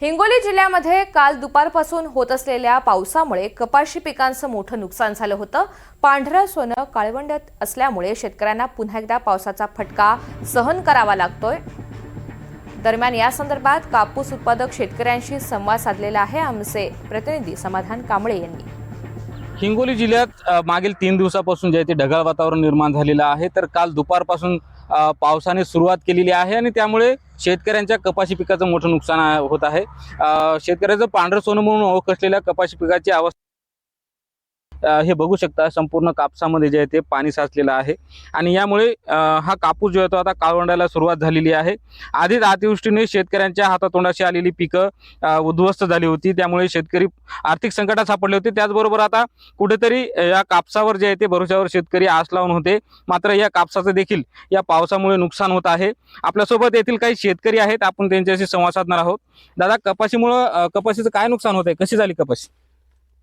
हिंगोली जिल्ह्यामध्ये काल दुपारपासून होत असलेल्या पावसामुळे कपाशी पिकांचं मोठं नुकसान झालं होतं. पांढरं सोनं काळवंडत असल्यामुळे शेतकऱ्यांना पुन्हा एकदा पावसाचा फटका सहन करावा लागतोय. दरम्यान या संदर्भात कापूस उत्पादक शेतकऱ्यांशी संवाद साधलेला आहे. आमचे प्रतिनिधी समाधान कांबळे यांनी. हिंगोली जिल्ह्यात मागील तीन दिवसापासून जे आहे ते ढगाळ वातावरण निर्माण झालेलं आहे तर काल दुपारपासून पावसाने सुरुवात केलेली आहे आणि त्यामुळे शेतकऱ्यांच्या कपाशी पिकाचं मोठं नुकसान होत आहे. शेतकऱ्याचं पांढरं सोनं म्हणून ओळख असलेल्या कपाशी पिकाची अवस्था हे बघू शकता संपूर्ण कापसामध्ये जे आहे ते पाणी साचलेलं आहे. आणि यामुळे हा कापूस जो आहे तो आता काळवंडायला सुरुवात झालेली आहे. आधीच अतिवृष्टीने शेतकऱ्यांच्या हातातोंडाशी आलेली पिकं उद्ध्वस्त झाली होती. त्यामुळे शेतकरी आर्थिक संकटात सापडले होते. त्याचबरोबर आता कुठेतरी या कापसावर जे आहे ते भरोशावर शेतकरी आस लावून होते. मात्र या कापसाचं देखील या पावसामुळे नुकसान होत आहे. आपल्यासोबत येथील काही शेतकरी आहेत. आपण त्यांच्याशी संवाद साधणार आहोत. दादा कपाशीमुळं कपाशीचं काय नुकसान होत आहे कशी झाली कपाशी?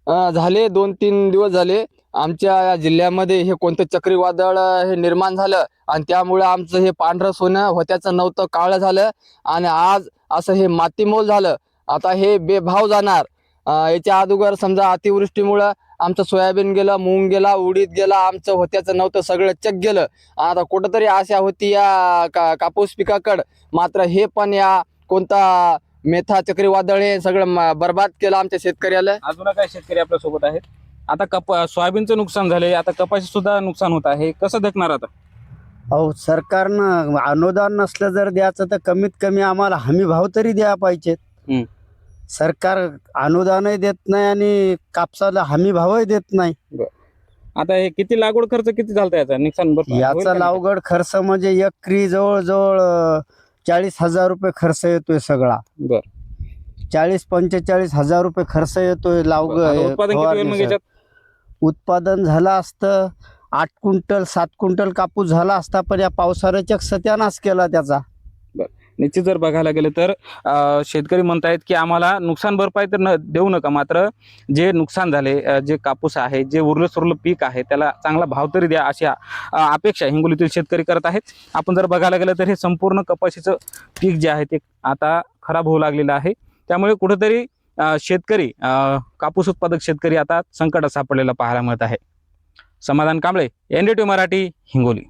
झाले दोन तीन दिवस झाले. आमच्या या जिल्ह्यामध्ये हे कोणतं चक्रीवादळ हे निर्माण झालं आणि त्यामुळे आमचं हे पांढरं सोनं होत्याचं नव्हतं काळं झालं आणि आज असं हे मातीमोल झालं. आता हे बेभाव जाणार. याच्या अगोदर समजा अतिवृष्टीमुळं आमचं सोयाबीन गेलं मूंग गेला उडीद गेला आमचं होत्याचं नव्हतं सगळं चक गेलं. आता कुठंतरी आशा होती या का कापूस पिकाकडं. मात्र हे पण या कोणता मेथा चक्रीवादळ हे सगळं म- बरबाद केलं आमच्या शेतकऱ्याला. अजून काय शेतकरी आपल्यासोबत आहेत? आता कप सोयाबीनचं नुकसान झालंय. आता कपाशी सुद्धा नुकसान होत आहे. कसं देखणार आता? अहो सरकारनं अनुदान नसलं जर द्यायचं तर कमीत कमी आम्हाला हमी भाव तरी द्या पाहिजेत. हम्म. सरकार अनुदानही देत नाही आणि कापसाला हमी भावही देत नाही. आता हे किती लागवड खर्च किती झालता याचा? नुकसान भरपाई होईल याचा? लावगड खर्च म्हणजे एकरी जवळजवळ चाळीस हजार रुपये खर्च येतोय सगळा. बर. चाळीस पंचेचाळीस हजार रुपये खर्च येतोय आता लावगड उत्पादन किती होईल मग याच्यात? उत्पादन झालं असतं आठ क्विंटल सात क्विंटल कापूस झाला असता पण या पावसाळ्याच्या सत्यानाश केला त्याचा. निश्चित जर बघायला गेलं तर शेतकरी म्हणत आहेत की आम्हाला नुकसान भरपाई तर न देऊ नका. मात्र जे नुकसान झाले जे कापूस आहे जे उरलं सुरलं पीक आहे त्याला चांगला भाव तरी द्या अशी अपेक्षा हिंगोलीतील शेतकरी करत आहेत. आपण जर बघायला गेलं तर हे संपूर्ण कपाशीचं पीक जे आहे ते आता खराब होऊ लागलेलं आहे. त्यामुळे कुठंतरी शेतकरी कापूस उत्पादक शेतकरी आता संकटात सापडलेला पाहायला मिळत आहे. Samadhan Kamble N D T Marathi Hingoli.